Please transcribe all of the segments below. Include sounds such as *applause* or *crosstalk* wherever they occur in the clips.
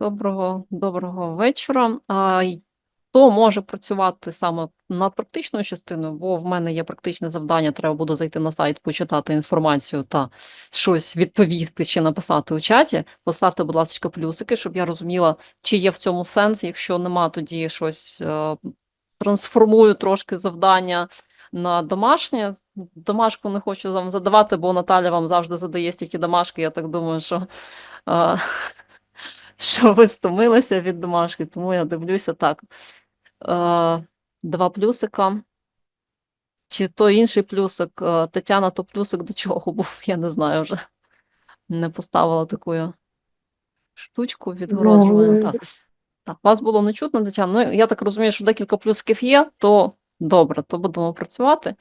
Доброго, доброго вечора. Хто може працювати саме над практичною частиною, бо в мене є практичне завдання, треба буде зайти на сайт, почитати інформацію та щось відповісти чи написати у чаті. Поставте, будь ласка, плюсики, щоб я розуміла, чи є в цьому сенс. Якщо нема, тоді щось е, трансформую трошки завдання на домашнє. Домашку не хочу вам задавати, бо Наталя вам завжди задає стільки домашки. Я так думаю, що. Що ви стомилися від домашки, тому я дивлюся так. Е, Два плюсика. Чи то інший плюсик, е, Тетяна, то плюсик до чого був, *laughs* я не знаю вже. Не поставила таку штучку відгороджування. Ну, Так. Так, вас було не чутно, Тетяна. Ну, я так розумію, що декілька плюсиків є, то добре, то будемо працювати.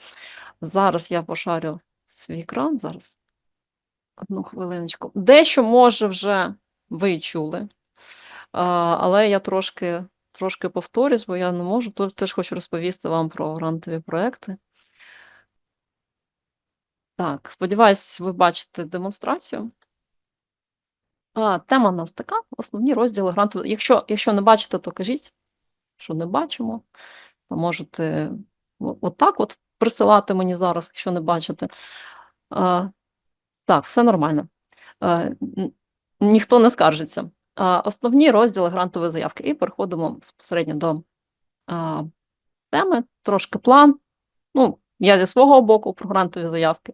Зараз я пошарю свій екран. Зараз одну хвилиночку. Дещо, може, вже ви чули, але я трошки, трошки повторюсь, бо я не можу. Тож теж хочу розповісти вам про грантові проекти. Так, сподіваюсь, ви бачите демонстрацію. А, тема у нас така: основні розділи грантові. Якщо, якщо не бачите, то кажіть, що не бачимо. Можете отак от присилати мені зараз, якщо не бачите. А, так, все нормально. Ніхто не скаржиться. Основні розділи грантової заявки. І переходимо безпосередньо до а, теми, трошки план. Ну, я зі свого боку про грантові заявки,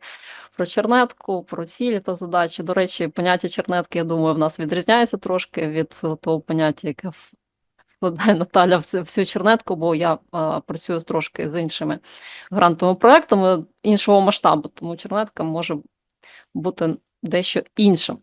про чернетку, про цілі та задачі. До речі, поняття чернетки, я думаю, в нас відрізняється трошки від того поняття, яке вкладає Наталя в всю чернетку, бо я а, працюю трошки з іншими грантовими проектами іншого масштабу, тому чернетка може бути дещо іншим.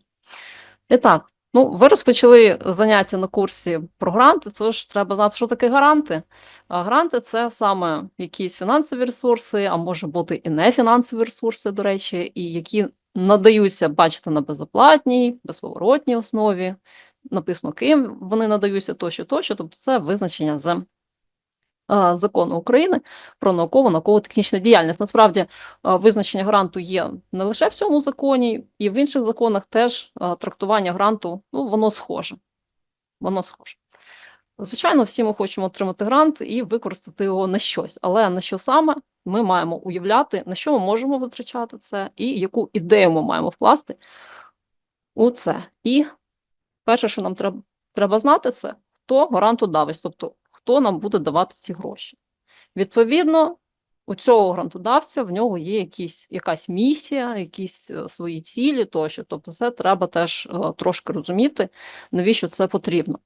І так, ну, ви розпочали заняття на курсі про гранти, тож треба знати, що таке гранти. А гранти це саме якісь фінансові ресурси, а може бути і не фінансові ресурси, до речі, і які надаються, бачите, на безоплатній, безповоротній основі. Написано, ким вони надаються, тощо, тощо. Тобто це визначення з закону України про наукову науково-технічну діяльність. Насправді, визначення гранту є не лише в цьому законі, і в інших законах теж трактування гранту, ну, воно схоже. Воно схоже. Звичайно, всі ми хочемо отримати грант і використати його на щось, але на що саме ми маємо уявляти, на що ми можемо витрачати це, і яку ідею ми маємо вкласти у це. І перше, що нам треба, треба знати, це хто грантодавець, тобто хто нам буде давати ці гроші. Відповідно, у цього грантодавця в нього є якісь, якась місія, якісь е, свої цілі тощо. Тобто, це треба теж е, трошки розуміти, навіщо це потрібно.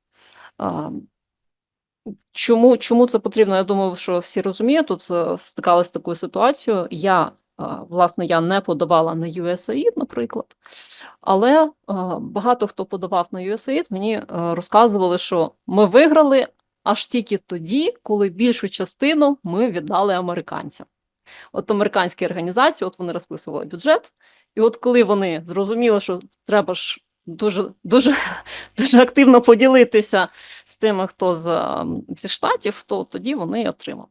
Чому, чому це потрібно? Я думаю, що всі розуміють. Тут е, стикалися з такою ситуацією. Я, власне, я не подавала на USAID, наприклад, але багато хто подавав на USAID, мені розказували, що ми виграли аж тільки тоді, коли більшу частину ми віддали американцям. От американські організації, от вони розписували бюджет, і от коли вони зрозуміли, що треба ж дуже, дуже, *laughs* дуже активно поділитися з тими, хто з, ем, зі штатів, то тоді вони і отримали.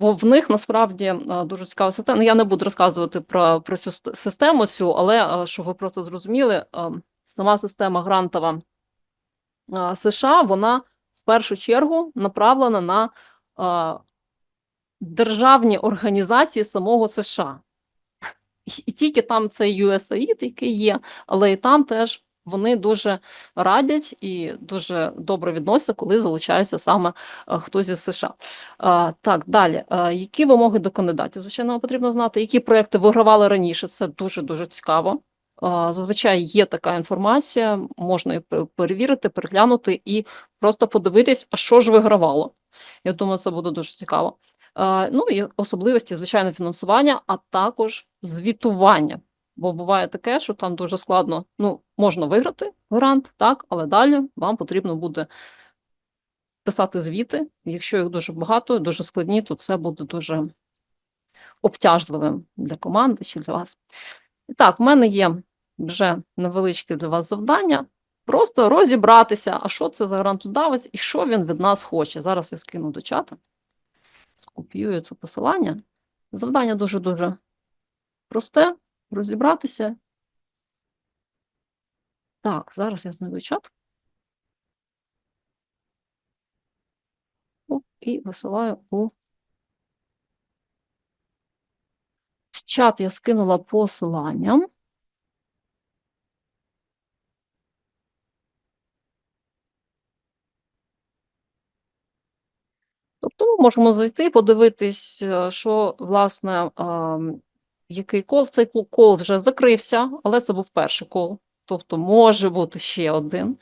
Бо в них насправді е, дуже цікава система. Ну, я не буду розказувати про, про цю систему цю, але е, щоб ви просто зрозуміли, е, сама система грантова е, США, вона першу чергу направлена на е, державні організації самого США. І- тільки там цей USAID, який є, але і там теж вони дуже радять і дуже добре відносяться, коли залучаються саме е, хтось із США. А, так, далі. А, які вимоги до кандидатів? Звичайно, потрібно знати, які проекти вигравали раніше. Це дуже дуже цікаво. Зазвичай є така інформація, можна її перевірити, переглянути і просто подивитись, а що ж вигравало. Я думаю, це буде дуже цікаво. Ну і особливості, звичайно, фінансування, а також звітування. Бо буває таке, що там дуже складно. Ну, можна виграти грант, так, але далі вам потрібно буде писати звіти. Якщо їх дуже багато, дуже складні, то це буде дуже обтяжливим для команди чи для вас. Так, в мене є вже невеличке для вас завдання. Просто розібратися, а що це за грантодавець і що він від нас хоче. Зараз я скину до чата, скопіюю це посилання. Завдання дуже-дуже просте розібратися. Так, зараз я знайду чат. І висилаю у чат я скинула посиланням. Можемо зайти, подивитись, е, що, власне, який кол. Цей кол- вже закрився, але це був перший кол. Тобто може бути ще один.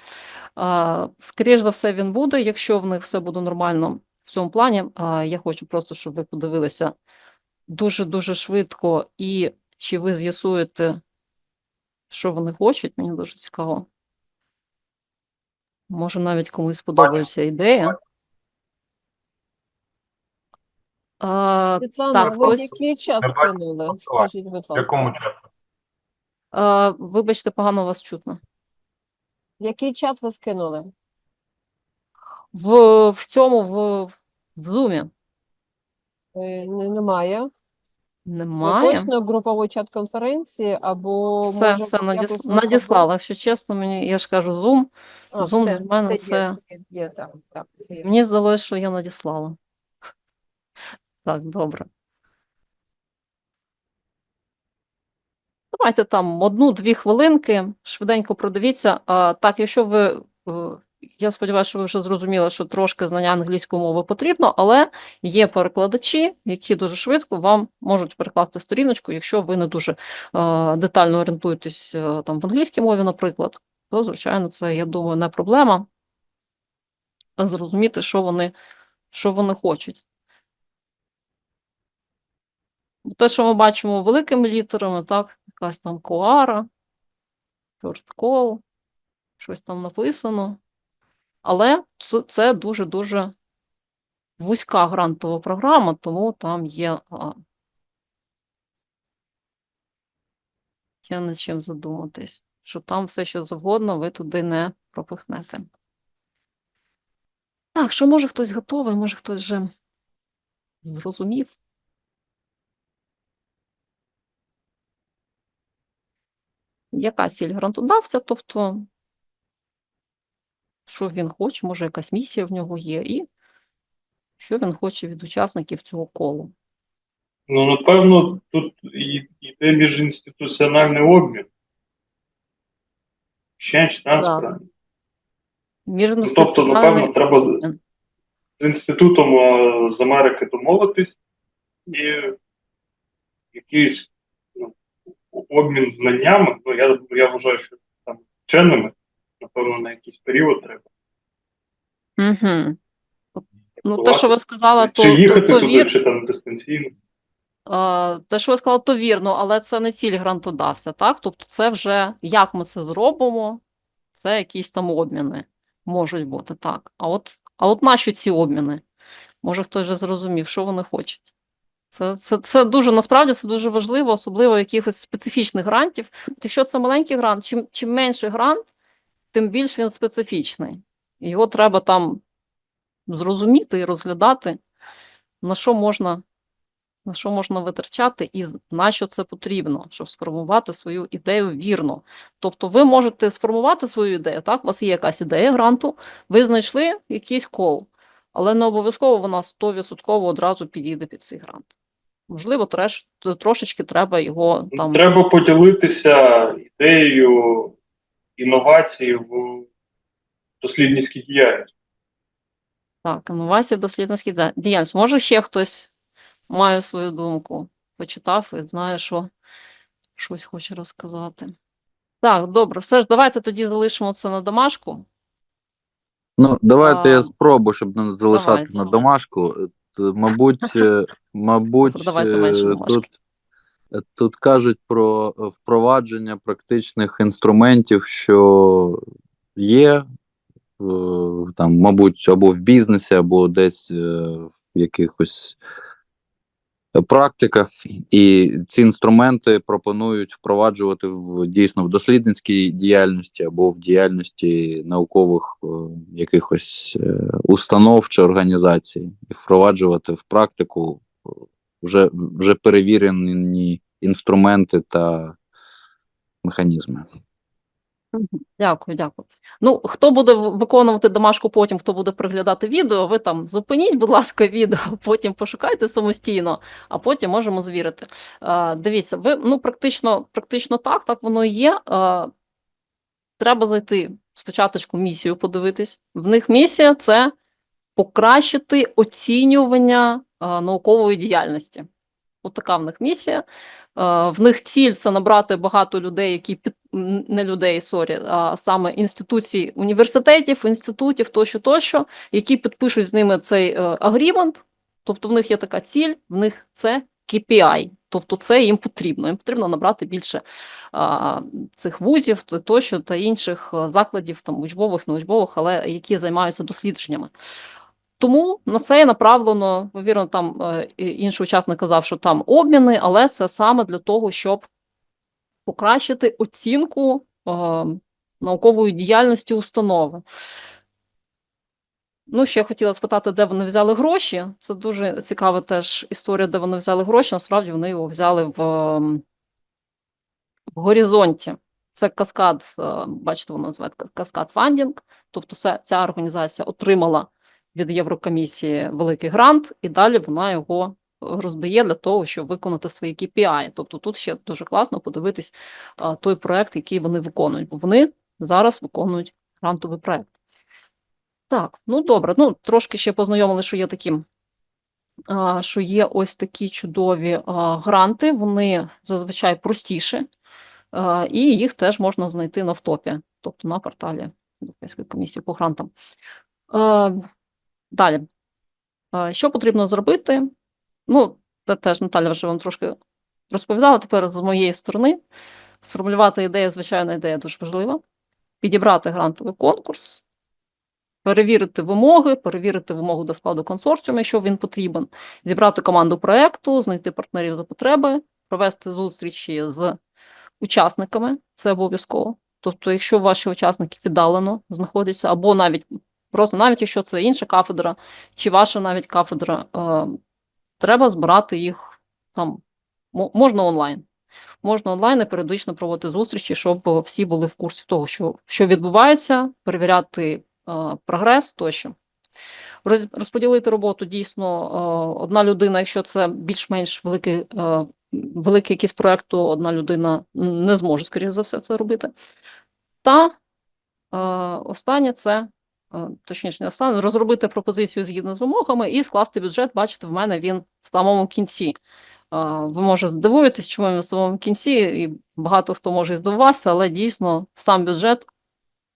А, Скоріш за все, він буде, якщо в них все буде нормально в цьому плані. Я хочу просто, щоб ви подивилися дуже-дуже швидко, і чи ви з'ясуєте, що вони хочуть, мені дуже цікаво. Може, навіть комусь сподобається ідея. А, Світлана, так, ви в ось- який чат Я бачу скинули? Скажіть, будь В якому ласка. часу? а, вибачте, погано вас чутно. Який чат ви скинули? В, в цьому, в, в Zoom Е, не- Немає. Ви немає. точно груповий чат конференції або Все, може все надіс... якось надіслала. Якщо чесно, мені, я ж кажу, Zoom. А, Zoom все, для мене все є, це- є, є, так, так, все є. Мені здалося, що я надіслала. Так, добре. Давайте там одну-дві хвилинки, швиденько продивіться. А, так, якщо ви, е, я сподіваюся, що ви вже зрозуміли, що трошки знання англійської мови потрібно, але є перекладачі, які дуже швидко вам можуть перекласти сторіночку, якщо ви не дуже е, детально орієнтуєтесь е, там в англійській мові, наприклад, то, звичайно, це, я думаю, не проблема зрозуміти, що вони, що вони хочуть. Бо Те, що ми бачимо великими літерами, так, якась там коара, first call, щось там написано. Але це- дуже-дуже вузька грантова програма, тому там є, є над чим задуматись, що там все, що завгодно, ви туди не пропихнете. Так, що може хтось готовий, може хтось вже зрозумів. Яка ціль грантодавця, тобто, що він хоче, може, якась місія в нього є, і що він хоче від учасників цього колу. Ну, напевно, тут йде міжінституціональний обмін. Change transfer. Ну, тобто, напевно, треба з- інститутом з Америки домовитись і якийсь обмін знаннями. Ну, я, я вважаю, що там вченими, напевно, на якийсь період треба. Угу. Ну, те, що ви сказали, то, чи їхати то, то, туди, вір, чи там дистанційно. а, те, що ви сказали, то вірно, але це не ціль грантодавця, так? Тобто це вже, як ми це зробимо, це якісь там обміни можуть бути, так. А от, а от наші ці обміни? Може, хтось вже зрозумів, що вони хочуть. Це, це, це дуже насправді це дуже важливо, особливо якихось специфічних грантів. Якщо це маленький грант, чим, чим менший грант, тим більш він специфічний. Його треба там зрозуміти і розглядати, на що можна, на що можна витрачати і на що це потрібно, щоб сформувати свою ідею вірно. Тобто ви можете сформувати свою ідею, так? У вас є якась ідея гранту, ви знайшли якийсь кол, але не обов'язково вона 100% одразу підійде під цей грант. Можливо, треш, трошечки треба його там. Треба поділитися ідеєю інновації в дослідницькій діяльності. Так, інновація в дослідницькій діяль- діяльності. Може, ще хтось має свою думку, почитав і знає, що щось хоче розказати. Так, добре, все ж давайте тоді залишимо це на домашку. Ну, давайте А, я спробую, щоб не залишати давай, на давай. домашку. Мабуть, е, мабуть, е, тут, тут кажуть про впровадження практичних інструментів, що є е, там, мабуть, або в бізнесі, або десь в якихось практиках, і ці інструменти пропонують впроваджувати в дійсно в дослідницькій діяльності або в діяльності наукових е, якихось е, установ чи організацій, і впроваджувати в практику е, вже, вже перевірені інструменти та механізми. Дякую, дякую. Ну, хто буде виконувати домашку потім, хто буде приглядати відео, ви там зупиніть, будь ласка, *laughs* відео, потім пошукайте самостійно, а потім можемо звірити. Е, дивіться, ви ну практично, практично так, так воно і є. Е, треба зайти спочатку місію подивитись. В них місія це покращити оцінювання е, наукової діяльності. От така в них місія. Е, В них ціль це набрати багато людей, які під не людей, сорі, а саме інституцій університетів, інститутів тощо, тощо, які підпишуть з ними цей е, агрімент. Тобто в них є така ціль, в них це KPI, тобто це їм потрібно. Їм потрібно набрати більше а, цих вузів, тощо та інших е, закладів, там учбових, неучбових, але які займаються дослідженнями. Тому на це і направлено, вірно, там е, інший учасник казав, що там обміни, але це саме для того, щоб покращити оцінку е, наукової діяльності установи. Ну, ще хотіла спитати, де вони взяли гроші. Це дуже цікава теж історія, де вони взяли гроші. Насправді вони його взяли в, в горизонті. Це каскад, е, бачите, воно називається каскад фандінг. Тобто ця організація отримала від Єврокомісії великий грант, і далі вона його роздає для того, щоб виконати свої KPI. Тобто тут ще дуже класно подивитись той проект, який вони виконують, бо вони зараз виконують грантовий проект. Так, ну добре, ну трошки ще познайомили, що є такі, що є ось такі чудові гранти, вони зазвичай простіші, і їх теж можна знайти на втопі, тобто на порталі Європейської комісії по грантам. Далі. Що потрібно зробити? Ну, це теж Наталя вже вам трошки розповідала. Тепер з моєї сторони. Сформулювати ідею, звичайно, ідея дуже важлива. Підібрати грантовий конкурс, перевірити вимоги, перевірити вимогу до складу консорціуму, якщо він потрібен, зібрати команду проєкту, знайти партнерів за потреби, провести зустрічі з учасниками, це обов'язково. Тобто, якщо ваші учасники віддалено знаходяться, або навіть просто навіть якщо це інша кафедра, чи ваша навіть кафедра, е, треба збирати їх там, мо- можна онлайн. Можна онлайн і періодично проводити зустрічі, щоб всі були в курсі того, що, що відбувається, перевіряти е, прогрес тощо. Розподілити роботу дійсно е, одна людина, якщо це більш-менш великий, е, великий якийсь проект, то одна людина не зможе, скоріше за все, це робити. Та е, останнє це, точніше, не останнє, розробити пропозицію згідно з вимогами і скласти бюджет. Бачите, в мене він в самому кінці. Е, Ви може здивуєтесь, чому він в самому кінці, і багато хто може і здивувався, але дійсно сам бюджет,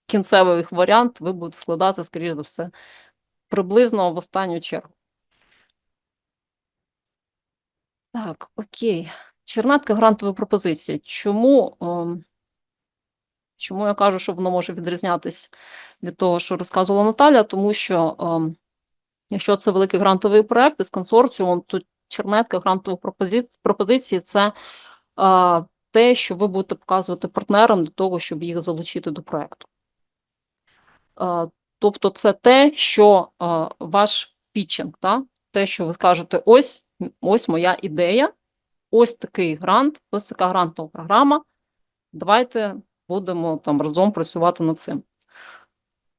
кінцевий варіант, ви будете складати, скоріш за все, приблизно в останню чергу. Так, окей. Чернетка грантової пропозиції. Чому, ем, чому я кажу, що воно може відрізнятись від того, що розказувала Наталя? Тому що ем, якщо це великий грантовий проект із консорціумом, то чернетка грантової пропозиції, пропозиції це е, те, що ви будете показувати партнерам для того, щоб їх залучити до проекту. Е, Тобто це те, що е, ваш пітчинг, та? те, що ви скажете, ось, ось моя ідея, ось такий грант, ось така грантова програма. Давайте будемо там разом працювати над цим.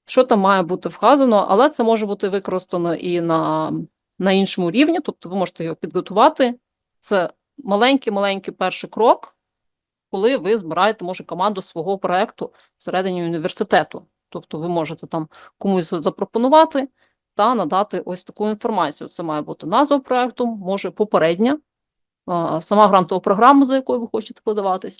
Що там має бути вказано, але це може бути використано і на, на іншому рівні, тобто ви можете його підготувати. Це маленький-маленький перший крок, коли ви збираєте, може, команду свого проекту всередині університету. Тобто ви можете там комусь запропонувати та надати ось таку інформацію. Це має бути назва проекту, може попередня, сама грантова програма, за якою ви хочете подаватись,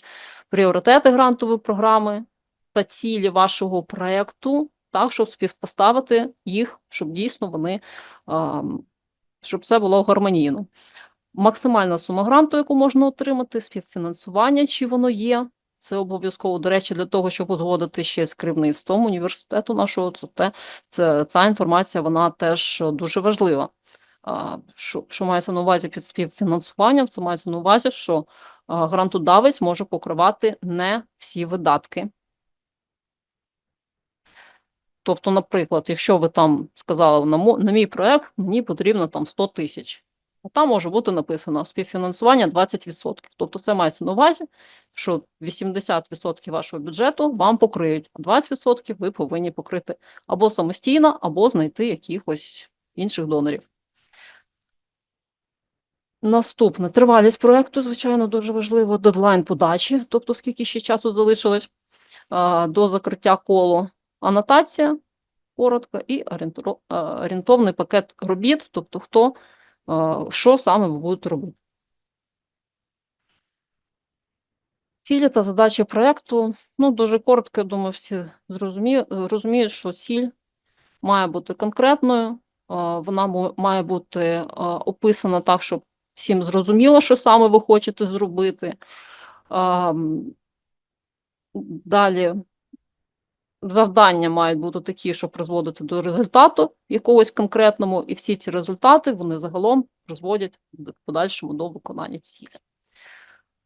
пріоритети грантової програми та цілі вашого проекту, так, щоб співпоставити їх, щоб дійсно вони, щоб це було гармонійно. Максимальна сума гранту, яку можна отримати, співфінансування, чи воно є. Це обов'язково, до речі, для того, щоб узгодити ще з керівництвом університету нашого, це, це ця інформація вона теж дуже важлива. Що, що мається на увазі під співфінансуванням? Це мається на увазі, що грантодавець може покривати не всі видатки. Тобто, наприклад, якщо ви там сказали на, мій проект, мені потрібно там 100 тисяч. Там може бути написано співфінансування 20%. Тобто це мається на увазі, що 80% вашого бюджету вам покриють, а 20% ви повинні покрити або самостійно, або знайти якихось інших донорів. Наступне тривалість проекту, звичайно, дуже важливо. Дедлайн подачі, тобто скільки ще часу залишилось а, до закриття колу. Анотація коротко і орієнтовний пакет робіт, тобто хто, а, що саме ви будете робити. Цілі та задачі проекту, ну, дуже коротко, я думаю, всі розуміють, що ціль має бути конкретною, вона має бути описана так, щоб всім зрозуміло, що саме ви хочете зробити. Далі завдання мають бути такі, що призводити до результату якогось конкретному, і всі ці результати вони загалом призводять в подальшому до виконання цілі.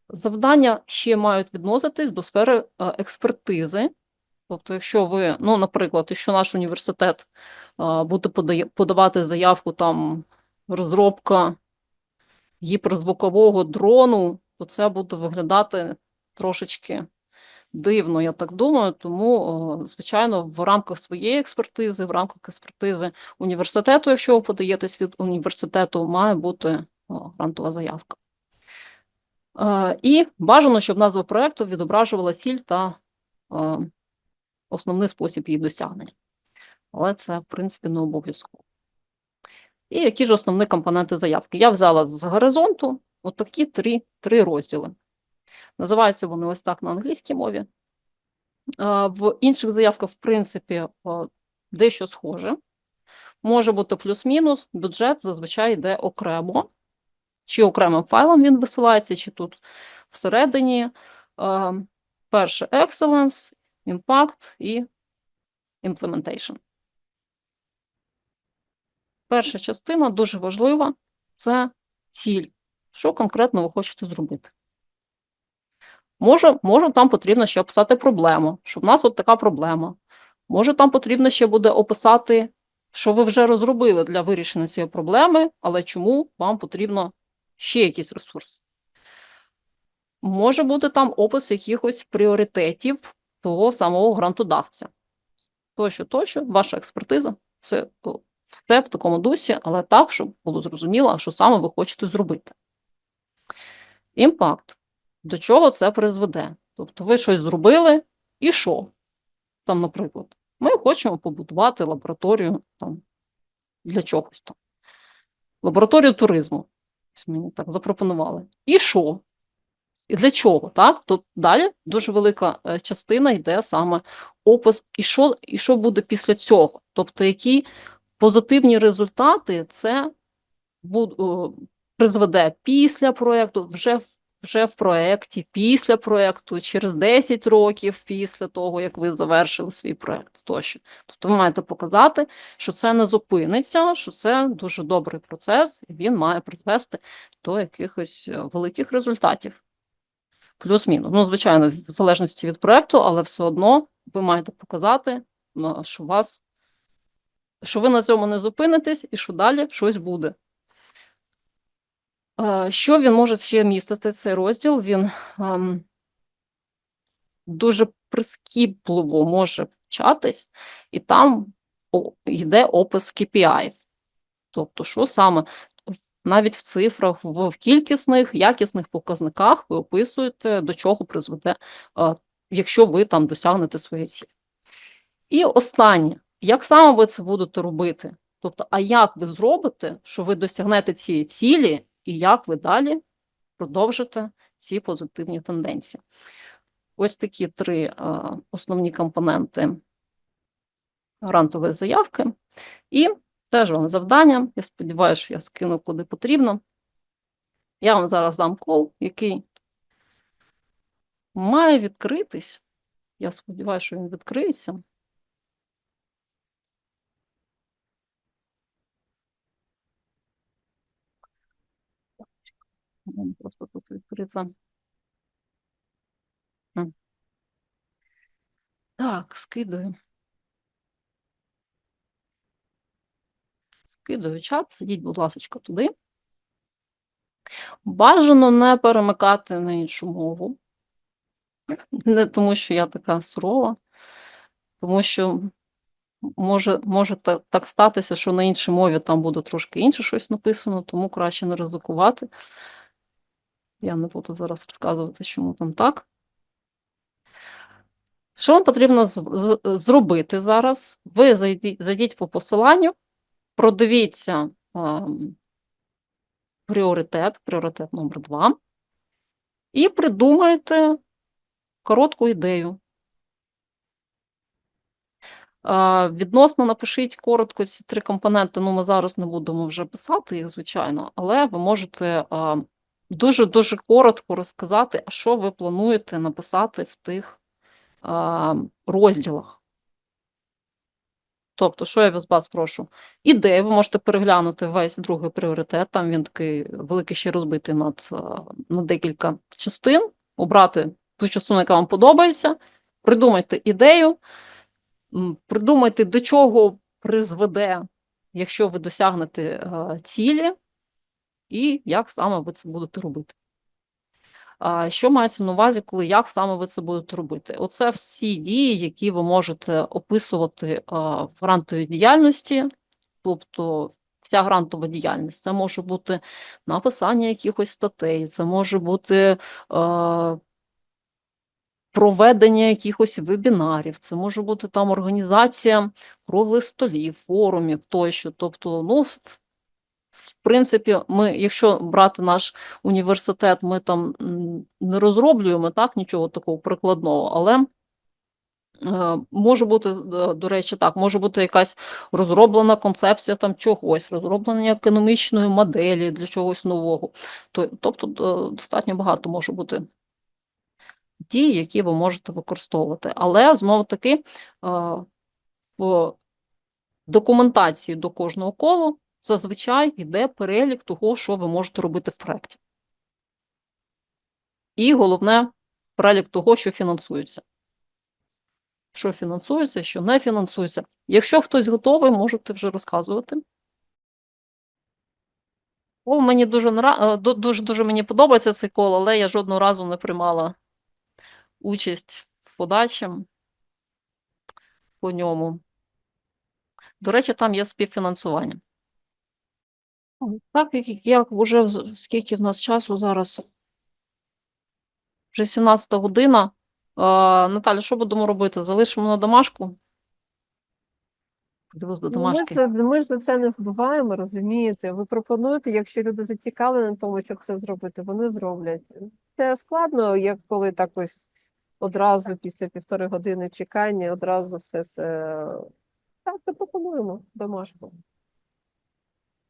Завдання ще мають відноситись до сфери е, експертизи. Тобто, якщо ви, ну, наприклад, якщо наш університет е, буде подавати заявку там розробка гіперзвукового дрону, то це буде виглядати трошечки дивно, я так думаю. Тому, звичайно, в рамках своєї експертизи, в рамках експертизи університету, якщо ви подаєтесь від університету, має бути грантова заявка. Е, І бажано, щоб назва проекту відображувала ціль та е, основний спосіб її досягнення. Але це, в принципі, не обов'язково. І які ж основні компоненти заявки? Я взяла з горизонту от такі три, три розділи. Називаються вони ось так на англійській мові. В інших заявках, в принципі, дещо схоже. Може бути плюс-мінус, бюджет зазвичай йде окремо. Чи окремим файлом він висилається, чи тут всередині. Перше Excellence, Impact і Implementation. Перша частина дуже важлива це ціль. Що конкретно ви хочете зробити? Може, може, там потрібно ще описати проблему, що в нас от така проблема. Може, там потрібно ще буде описати, що ви вже розробили для вирішення цієї проблеми, але чому вам потрібно ще якийсь ресурс. Може бути там опис якихось пріоритетів того самого грантодавця. Тощо, тощо, ваша експертиза, все, все в такому дусі, але так, щоб було зрозуміло, що саме ви хочете зробити. Імпакт. До чого це призведе? Тобто ви щось зробили, і що? Там, наприклад, ми хочемо побудувати лабораторію там, для чогось там. Лабораторію туризму. Мені так запропонували. І що? І для чого? Так? Тут далі дуже велика е, частина йде саме опис, і що, і що буде після цього. Тобто, які позитивні результати це призведе після проєкту, вже, вже в проєкті, після проєкту, через 10 років після того, як ви завершили свій проєкт. Тощо. Тобто ви маєте показати, що це не зупиниться, що це дуже добрий процес, і він має призвести до якихось е, великих результатів. Плюс-мінус. Ну, звичайно, в залежності від проєкту, але все одно ви маєте показати, що у вас що ви на цьому не зупинитесь і що далі щось буде. Е, Що він може ще містити, цей розділ? Він ем, дуже прискіпливо може вчатись, і там йде опис KPI. Тобто, що саме навіть в цифрах, в, кількісних, якісних показниках ви описуєте, до чого призведе, е, якщо ви там досягнете своєї цілі. І останнє, як саме ви це будете робити? Тобто, а як ви зробите, що ви досягнете цієї цілі, і як ви далі продовжите ці позитивні тенденції? Ось такі три е, основні компоненти грантової заявки. І теж вам завдання. Я сподіваюся, що я скину куди потрібно. Я вам зараз дам кол, який має відкритись. Я сподіваюся, що він відкриється. Просто тут відкрита. Так, скидаю. Скидаю чат, сидіть, будь ласка, туди. Бажано не перемикати на іншу мову. Не тому, що я така сурова, тому що може, може та- так статися, що на іншій мові там буде трошки інше щось написано, тому краще не ризикувати. Я не буду зараз розказувати, чому там так. Що вам потрібно зробити зараз? Ви зайдіть, зайдіть по посиланню, продивіться ем, пріоритет, пріоритет номер 2 і придумайте коротку ідею. Е, Відносно напишіть коротко ці три компоненти. Ну, ми зараз не будемо вже писати їх, звичайно, але ви можете е, дуже-дуже коротко розказати, а що ви плануєте написати в тих е, розділах. Тобто, що я вас прошу? Ідею, ви можете переглянути весь другий пріоритет, там він такий великий ще розбитий над, на декілька частин, обрати ту частину, яка вам подобається, придумайте ідею, придумайте, до чого призведе, якщо ви досягнете цілі, і як саме ви це будете робити. Що мається на увазі, коли як саме ви це будете робити? Оце всі дії, які ви можете описувати в грантовій діяльності, тобто вся грантова діяльність. Це може бути написання якихось статей, це може бути проведення якихось вебінарів, це може бути там організація круглих столів, форумів тощо. Тобто, ну, принципі, ми, якщо брати наш університет, ми там не розроблюємо так нічого такого прикладного, але е, може бути, е, до речі, так, може бути якась розроблена концепція там чогось, розроблення економічної моделі для чогось нового. Тобто достатньо багато може бути дій, які ви можете використовувати. Але знову таки е, в документації до кожного колу зазвичай йде перелік того, що ви можете робити в проєкті. І головне, перелік того, що фінансується. Що фінансується, що не фінансується. Якщо хтось готовий, можете вже розказувати. Кол мені дуже, е, дуже, дуже мені подобається цей кол, але я жодного разу не приймала участь в подачі по ньому. До речі, там є співфінансування. Так, як як вже скільки в нас часу зараз? Вже 17 година. Е, Наталя, що будемо робити? Залишимо на домашку? Подивись до Ну, Ми ж, ми ж за це не вбиваємо, розумієте? Ви пропонуєте, якщо люди зацікавлені в тому, щоб це зробити, вони зроблять. Це складно, як коли так ось одразу після півтори години чекання, одразу все це. Так, запропонуємо домашку.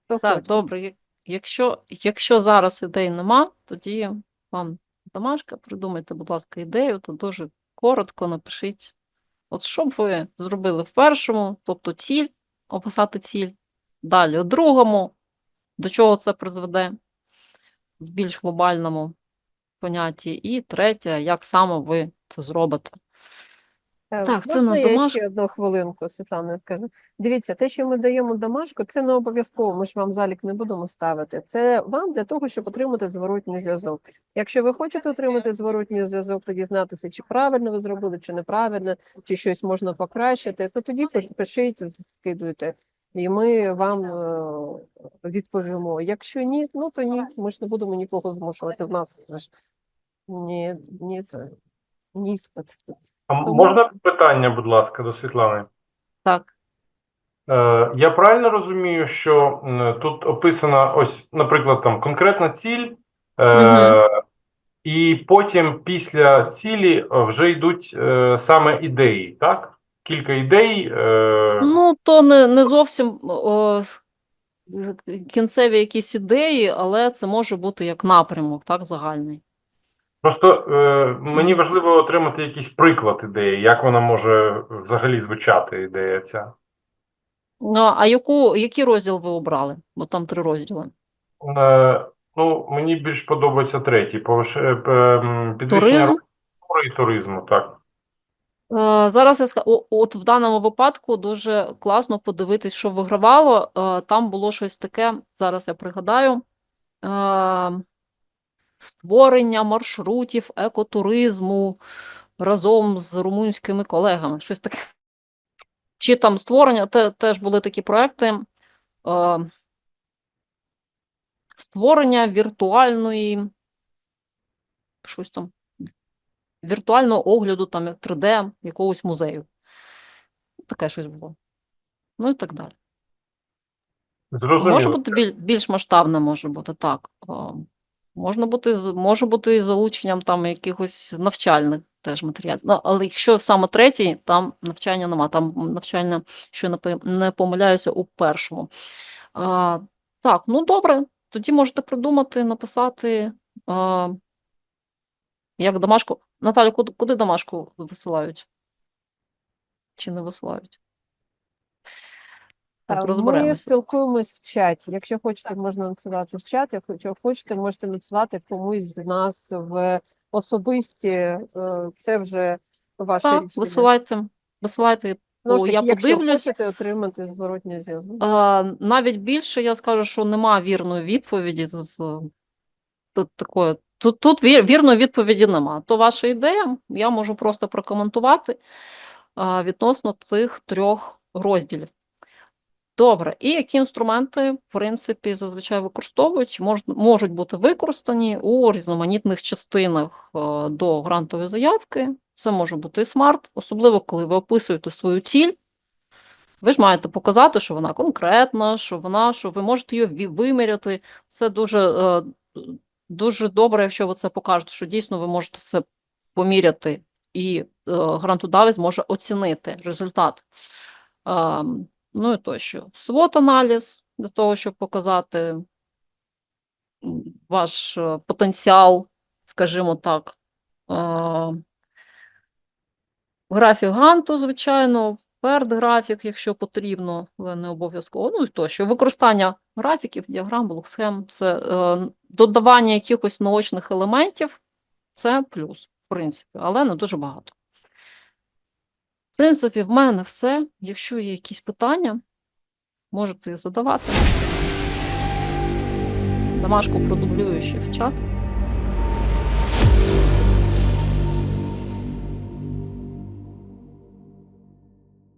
Хто Так, хоче. добре. Якщо, якщо зараз ідей нема, тоді вам домашка, придумайте, будь ласка, ідею, то дуже коротко напишіть. От що б ви зробили в першому, тобто ціль, описати ціль, далі у другому, до чого це призведе в більш глобальному понятті, і третє, як саме ви це зробите. Е, Так, це Можна на я домаш- ще одну хвилинку, Світлана, скажу? Дивіться, те, що ми даємо домашку, це не обов'язково, ми ж вам залік не будемо ставити. Це вам для того, щоб отримати зворотній зв'язок. Якщо ви хочете отримати зворотній зв'язок, то дізнатися, чи правильно ви зробили, чи неправильно, чи щось можна покращити, то тоді пишіть, скидуйте, і ми вам е, відповімо. Якщо ні, ну то ні, ми ж не будемо нікого змушувати. В нас ж ні, ні, це- ні іспит. А Тому- можна питання, будь ласка, до Світлани? Так, Е, я правильно розумію, що м, тут описана ось, наприклад, там конкретна ціль, е, і потім після цілі е, вже йдуть е, саме ідеї, так? Кілька ідей. Е, ну то не, не зовсім о, кінцеві якісь ідеї, але це може бути як напрямок, так, загальний. Просто е, мені важливо отримати якийсь приклад ідеї, як вона може взагалі звучати, ідея ця. Ну, а яку, який розділ ви обрали? Бо там три розділи. Е, ну, мені більш подобається третій, повиш... е, п- підвищення Туризм? культури і туризму, так. Е, Зараз я скажу, от в даному випадку дуже класно подивитись, що вигравало. Е, Там було щось таке, зараз я пригадаю. е, створення маршрутів екотуризму разом з румунськими колегами. Щось таке. Чи там створення, те, теж були такі проекти. Е, створення віртуальної, щось там, віртуального огляду там як 3D якогось музею. Таке щось було. Ну і так далі. Може бути біль, більш масштабне, може бути так. Можна бути, може бути і залученням там якихось навчальних теж матеріалів. Ну, але якщо саме третій, там навчання нема, там навчання, що не помиляюся, у першому. А, так, ну добре, тоді можете придумати, написати, а, як домашку. Наталю, куди домашку висилають? Чи не висилають? Е, От Ми спілкуємось в чаті. Якщо хочете, можна надсилати в чат. Якщо хочете, можете надсилати комусь з нас в особисті. е, Це вже ваше Так, рішення. висилайте, висилайте О, таки, я якщо подивлюсь. хочете отримати зворотній зв'язок. Навіть більше я скажу, що нема вірної відповіді. Тут, тут, такої, тут, тут вірної відповіді нема. То ваша ідея, я можу просто прокоментувати відносно цих трьох розділів. Добре, і які інструменти, в принципі, зазвичай використовують, можуть, можуть бути використані у різноманітних частинах е, до грантової заявки. Це може бути і смарт, особливо коли ви описуєте свою ціль. Ви ж маєте показати, що вона конкретна, що вона, що ви можете її виміряти. Це дуже, е, дуже добре, якщо ви це покажете, що дійсно ви можете це поміряти, і е, грантодавець може оцінити результат. Ну і тощо. SWOT-аналіз для того, щоб показати ваш е, потенціал, скажімо так. Е, Графік ганту, звичайно, перд-графік, якщо потрібно, але не обов'язково. Ну і тощо. Використання графіків, діаграм, блок-схем це е, додавання якихось наочних елементів це плюс, в принципі, але не дуже багато. Принципі, в мене все. Якщо є якісь питання, можете задавати. Домашку продублюю ще в чат.